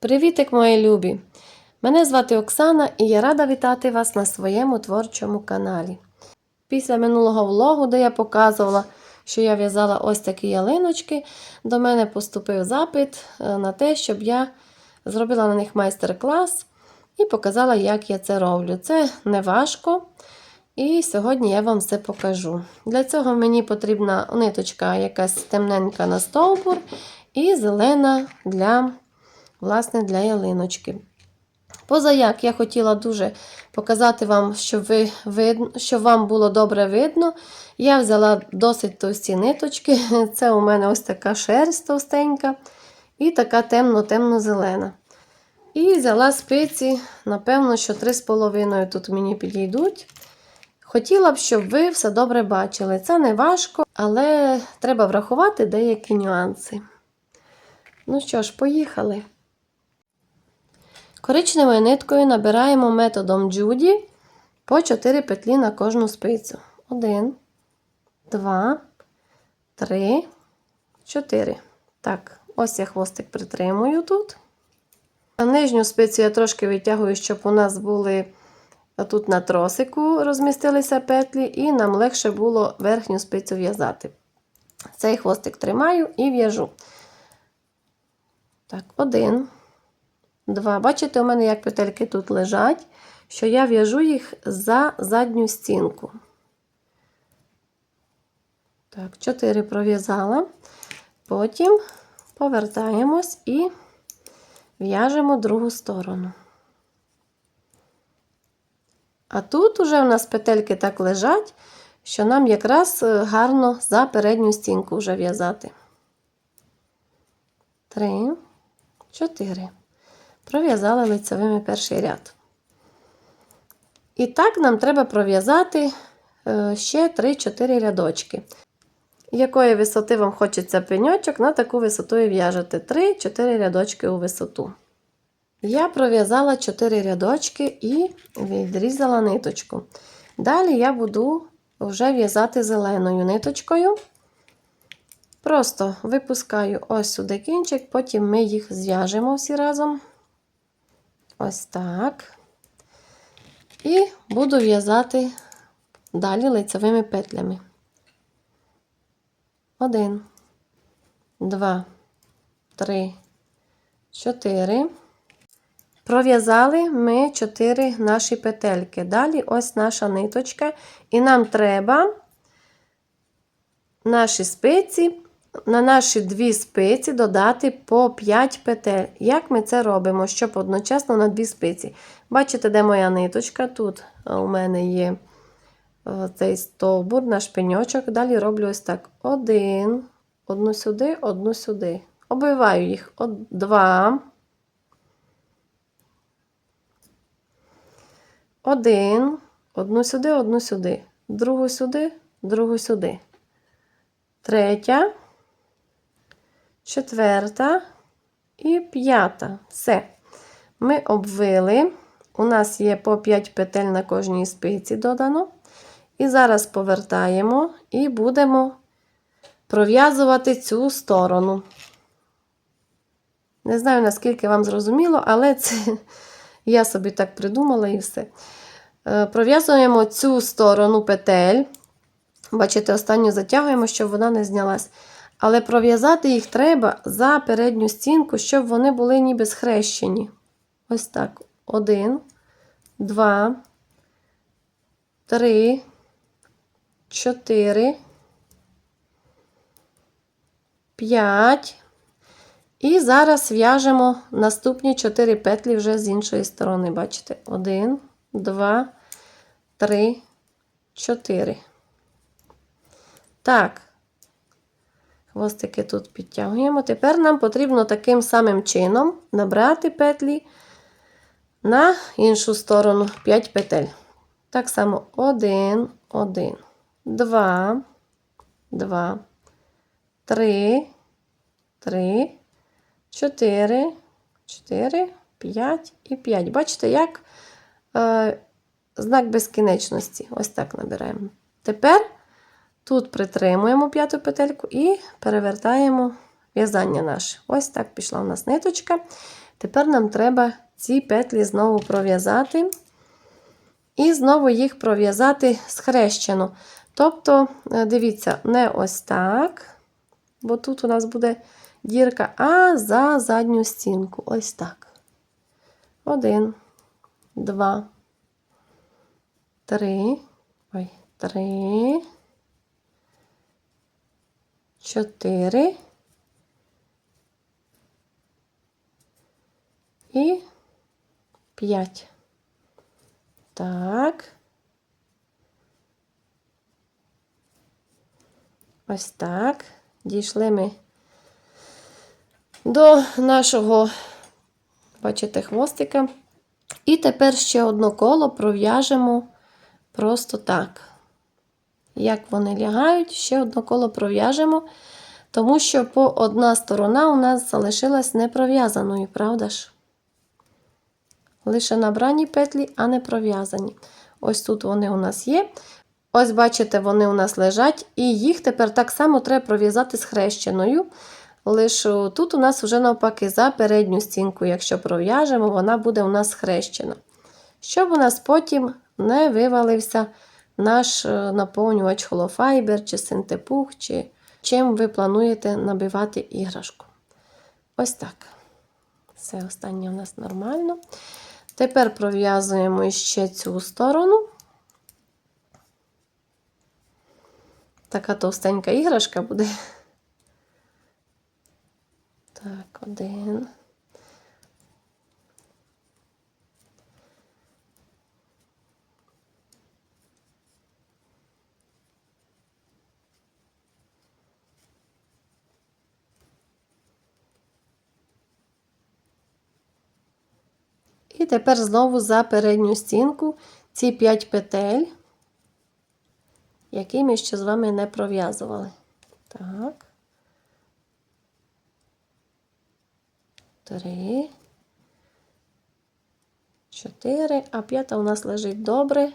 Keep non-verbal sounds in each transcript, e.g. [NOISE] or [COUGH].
Привітик, мої любі! Мене звати Оксана і я рада вітати вас на своєму творчому каналі. Після минулого влогу, де я показувала, що я в'язала ось такі ялиночки, до мене поступив запит е, на те, щоб я зробила на них майстер-клас і показала, як я це роблю. Це не важко. І сьогодні я вам все покажу. Для цього мені потрібна ниточка якась темненька на стовбур і зелена для, власне, для ялиночки. Позаяк я хотіла дуже показати вам, щоб, ви, видно, щоб вам було добре видно. Я взяла досить товсті ниточки. [LAUGHS] Це у мене ось така шерсть товстенька і така темно-темно-зелена. І взяла спиці, напевно, що 3,5 тут мені підійдуть. Хотіла б, щоб ви все добре бачили. Це не важко, але треба врахувати деякі нюанси. Ну що ж, поїхали. Коричневою ниткою набираємо методом Джуді по 4 петлі на кожну спицю. 1, 2, 3, 4. Так, ось я хвостик притримую тут. А нижню спицю я трошки витягую, щоб у нас були тут на тросику розмістилися петлі, і нам легше було верхню спицю в'язати. Цей хвостик тримаю і в'яжу. Так, один, два. Бачите, у мене як петельки тут лежать, що я в'яжу їх за задню стінку. Так, чотири пров'язала. Потім повертаємось і в'яжемо другу сторону. А тут уже у нас петельки так лежать, що нам якраз гарно за передню стінку вже в'язати. Три, чотири. Пров'язали лицевими перший ряд. І так нам треба пров'язати ще 3-4 рядочки. Якої висоти вам хочеться пеньочок, на таку висоту і в'яжете 3-4 рядочки у висоту. Я пров'язала 4 рядочки і відрізала ниточку. Далі я буду вже в'язати зеленою ниточкою. Просто випускаю ось сюди кінчик, потім ми їх зв'яжемо всі разом. Ось так. І буду в'язати далі лицевими петлями. Один, два, три, чотири. Пров'язали ми 4 наші петельки. Далі ось наша ниточка. І нам треба наші спиці, на наші дві спиці додати по 5 петель. Як ми це робимо? Щоб одночасно на дві спиці. Бачите, де моя ниточка? Тут у мене є цей стовбур, наш пеньочок. Далі роблю ось так: один, одну сюди, одну сюди. Обвиваю їх. Два. Один, одну сюди, одну сюди, другу сюди, другу сюди. Третя, четверта і п'ята. Все. Ми обвили. У нас є по 5 петель на кожній спиці додано. І зараз повертаємо і будемо пров'язувати цю сторону. Не знаю, наскільки вам зрозуміло, але це [LAUGHS] я собі так придумала і все. Пров'язуємо цю сторону петель. Бачите, останню затягуємо, щоб вона не знялась. Але пров'язати їх треба за передню стінку, щоб вони були ніби схрещені. Ось так. Один, два, три, чотири, п'ять. І зараз в'яжемо наступні 4 петлі вже з іншої сторони. Бачите? 1, 2, 3, 4. Так, хвостики тут підтягуємо. Тепер нам потрібно таким самим чином набрати петлі на іншу сторону 5 петель. Так само 1, 1, 2, 2, 3, 3. 4, 4, 5 і 5. Бачите, як е, знак безкінечності. Ось так набираємо. Тепер тут притримуємо п'яту петельку і перевертаємо в'язання наше. Ось так пішла у нас ниточка. Тепер нам треба ці петлі знову пров'язати. І знову їх пров'язати схрещено. Тобто, е, дивіться, не ось так, бо тут у нас буде дірка, а за задню стінку. Ось так. Один, два, три. Ой, три. Чотири. І п'ять. Так. Ось так. Дійшли ми до нашого, бачите, хвостика. І тепер ще одно коло пров'яжемо просто так. Як вони лягають, ще одно коло пров'яжемо, тому що по одна сторона у нас залишилась не пров'язаною, правда ж? Лише набрані петлі, а не пров'язані. Ось тут вони у нас є. Ось, бачите, вони у нас лежать, і їх тепер так само треба пров'язати з хрещеною. Лише тут у нас вже навпаки за передню стінку, якщо пров'яжемо, вона буде у нас хрещена. Щоб у нас потім не вивалився наш е, наповнювач холофайбер, чи синтепух, чи чим ви плануєте набивати іграшку. Ось так. Все останнє у нас нормально. Тепер пров'язуємо ще цю сторону. Така товстенька іграшка буде. Так, один. І тепер знову за передню стінку ці 5 петель, які ми ще з вами не пров'язували. Так. Три. Чотири. А п'ята у нас лежить добре.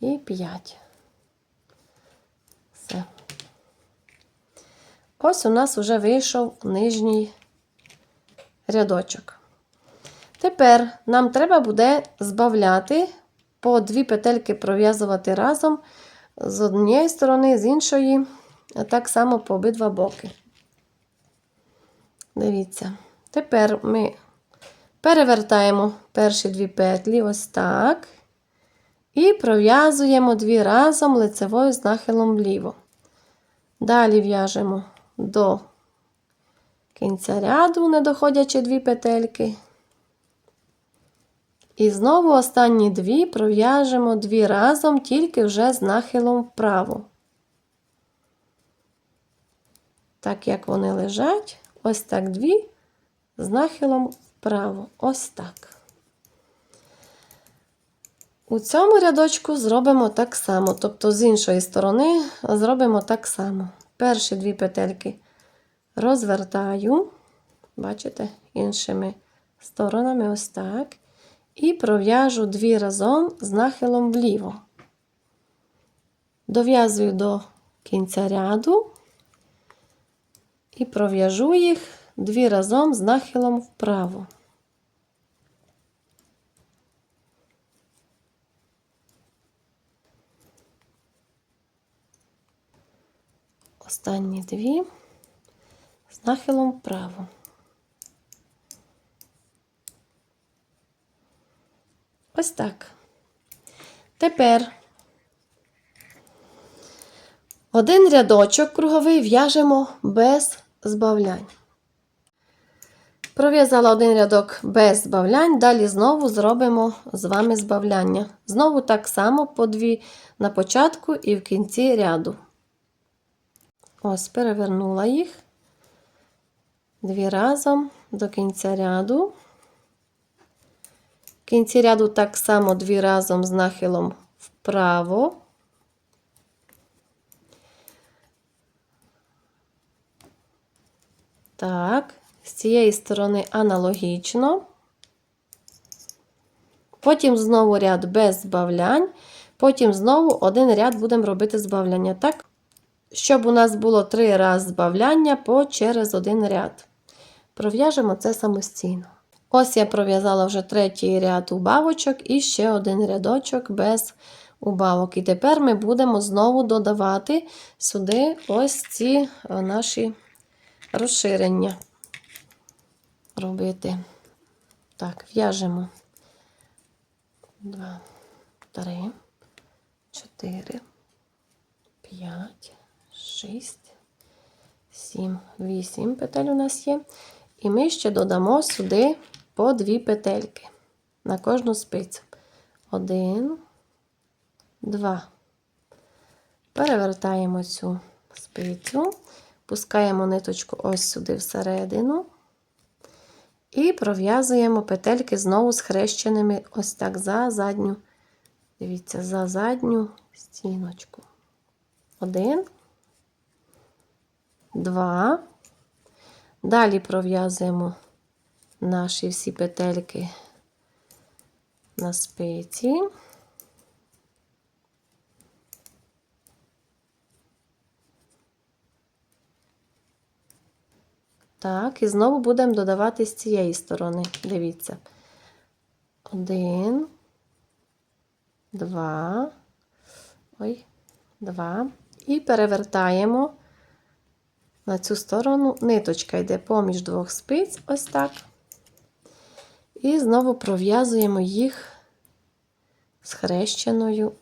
І п'ять. Все. Ось у нас вже вийшов нижній рядочок. Тепер нам треба буде збавляти по дві петельки пров'язувати разом з однієї сторони, з іншої, а так само по обидва боки. Дивіться. Тепер ми перевертаємо перші дві петлі, ось так. І пров'язуємо дві разом лицевою з нахилом вліво. Далі в'яжемо до кінця ряду, не доходячи дві петельки. І знову останні дві пров'яжемо дві разом, тільки вже з нахилом вправо. Так як вони лежать, ось так дві, з нахилом вправо. Ось так. У цьому рядочку зробимо так само, тобто з іншої сторони зробимо так само. Перші дві петельки розвертаю, бачите, іншими сторонами, ось так. І пров'яжу дві разом з нахилом вліво. Дов'язую до кінця ряду і пров'яжу їх дві разом з нахилом вправо. Останні дві нахилом вправо. Ось так. Тепер один рядочок круговий в'яжемо без збавлянь. Пров'язала один рядок без збавлянь, далі знову зробимо з вами збавляння. Знову так само по дві на початку і в кінці ряду. Ось, перевернула їх дві разом до кінця ряду. В кінці ряду так само дві разом з нахилом вправо. Так, з цієї сторони аналогічно. Потім знову ряд без збавлянь. Потім знову один ряд будемо робити збавляння. Так? щоб у нас було три рази збавляння по через один ряд. Пров'яжемо це самостійно. Ось я пров'язала вже третій ряд убавочок і ще один рядочок без убавок. І тепер ми будемо знову додавати сюди ось ці е, наші розширення. Робити. Так, в'яжемо. Два, три, чотири, п'ять, шість, сім, вісім петель у нас є. І ми ще додамо сюди по дві петельки на кожну спицю. Один, два. Перевертаємо цю спицю, пускаємо ниточку ось сюди всередину. І пров'язуємо петельки знову схрещеними ось так за задню, дивіться, за задню стіночку. Один, два. Далі пров'язуємо наші всі петельки на спиці. Так, і знову будемо додавати з цієї сторони. Дивіться. Один, два, ой, два. І перевертаємо на цю сторону. Ниточка йде поміж двох спиць, ось так. І знову пров'язуємо їх схрещеною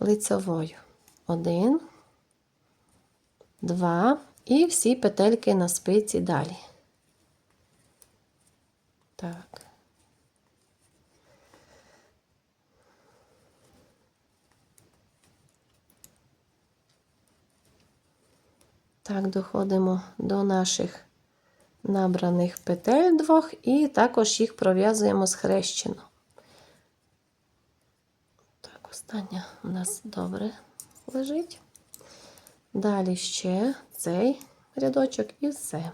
лицевою. Один, два. І всі петельки на спиці далі. Так. Так, доходимо до наших набраних петель двох і також їх пров'язуємо схрещено. Так, остання у нас добре лежить. Далі ще цей рядочок і все.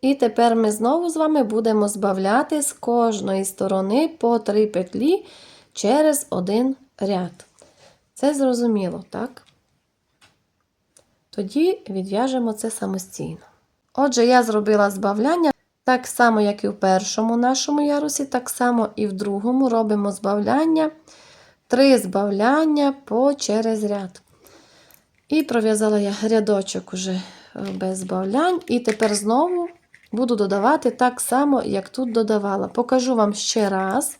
І тепер ми знову з вами будемо збавляти з кожної сторони по три петлі через один ряд. Це зрозуміло, так? Тоді відв'яжемо це самостійно. Отже, я зробила збавляння. Так само, як і в першому нашому ярусі, так само і в другому робимо збавляння, три збавляння по через ряд. І пров'язала я рядочок уже без збавлянь. І тепер знову буду додавати так само, як тут додавала. Покажу вам ще раз.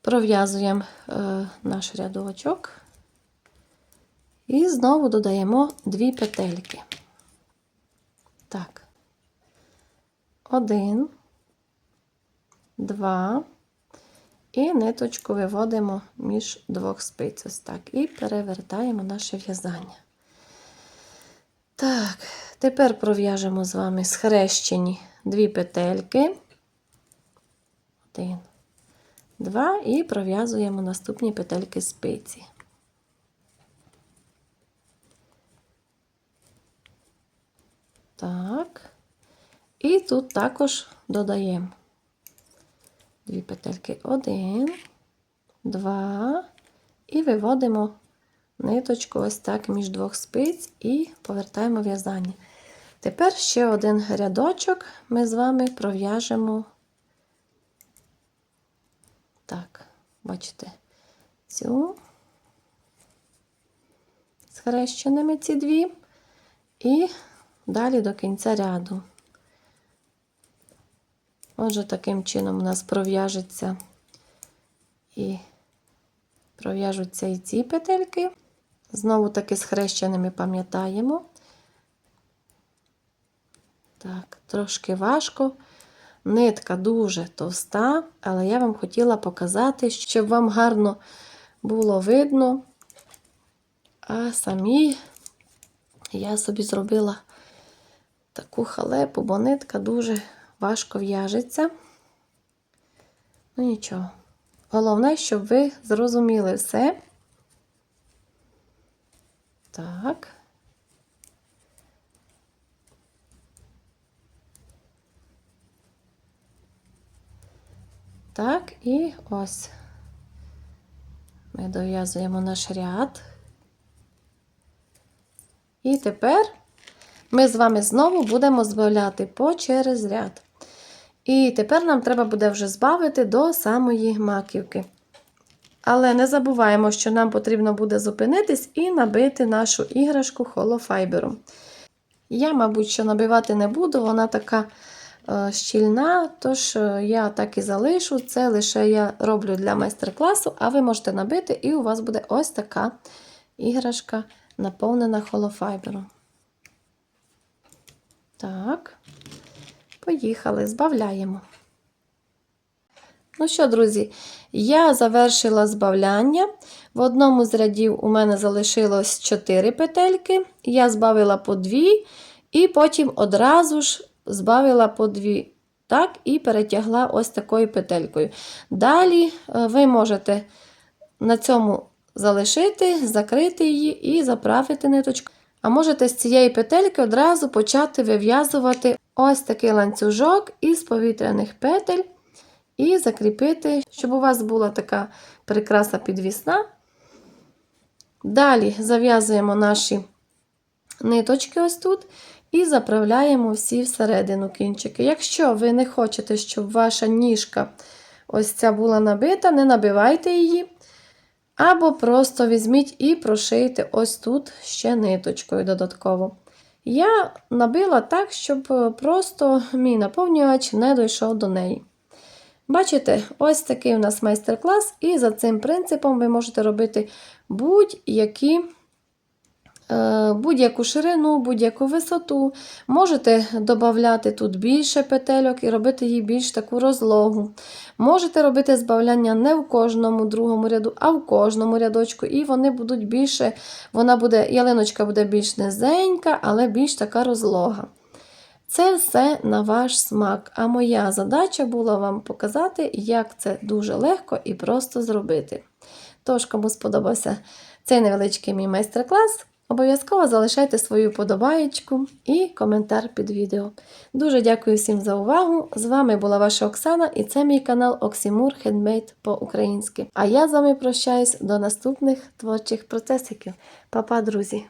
Пров'язуємо е, наш рядочок. І знову додаємо дві петельки. Так. Один, два. І ниточку виводимо між двох спиць. Ось так. І перевертаємо наше в'язання. Так, тепер пров'яжемо з вами схрещені дві петельки. Один, два, і пров'язуємо наступні петельки спиці. Так. І тут також додаємо дві петельки. Один, два. І виводимо ниточку ось так між двох спиць і повертаємо в'язання. Тепер ще один рядочок ми з вами пров'яжемо. Так, бачите, цю схрещеними ці дві. І далі до кінця ряду. Отже, таким чином у нас пров'яжеться і пров'яжуться і ці петельки. Знову таки схрещеними пам'ятаємо. Так, трошки важко. Нитка дуже товста, але я вам хотіла показати, щоб вам гарно було видно. А самі я собі зробила таку халепу, бо нитка дуже важко в'яжеться. Ну нічого. Головне, щоб ви зрозуміли все. Так. Так, і ось ми дов'язуємо наш ряд. І тепер ми з вами знову будемо збавляти по через ряд. І тепер нам треба буде вже збавити до самої маківки. Але не забуваємо, що нам потрібно буде зупинитись і набити нашу іграшку холофайбером. Я, мабуть, що набивати не буду, вона така е, щільна, тож е, я так і залишу. Це лише я роблю для майстер-класу, а ви можете набити, і у вас буде ось така іграшка, наповнена холофайбером. Так, поїхали, збавляємо. Ну що, друзі, я завершила збавляння. В одному з рядів у мене залишилось 4 петельки. Я збавила по 2, і потім одразу ж збавила по 2. Так, і перетягла ось такою петелькою. Далі е, ви можете на цьому залишити, закрити її і заправити ниточку. А можете з цієї петельки одразу почати вив'язувати ось такий ланцюжок із повітряних петель і закріпити, щоб у вас була така прикраса підвісна. Далі зав'язуємо наші ниточки ось тут і заправляємо всі всередину кінчики. Якщо ви не хочете, щоб ваша ніжка ось ця була набита, не набивайте її. Або просто візьміть і прошийте ось тут ще ниточкою додатково. Я набила так, щоб просто мій наповнювач не дійшов до неї. Бачите, ось такий у нас майстер-клас, і за цим принципом ви можете робити будь-які. е, Будь-яку ширину, будь-яку висоту. Можете додати тут більше петельок і робити її більш таку розлогу. Можете робити збавляння не в кожному другому ряду, а в кожному рядочку. І вони будуть більше, вона буде, ялиночка буде більш низенька, але більш така розлога. Це все на ваш смак. А моя задача була вам показати, як це дуже легко і просто зробити. Тож, кому сподобався цей невеличкий мій майстер-клас, обов'язково залишайте свою подобаєчку і коментар під відео. Дуже дякую всім за увагу! З вами була ваша Оксана і це мій канал Оксімур Хендмейд по-українськи. А я з вами прощаюсь до наступних творчих процесиків. Па-па, друзі!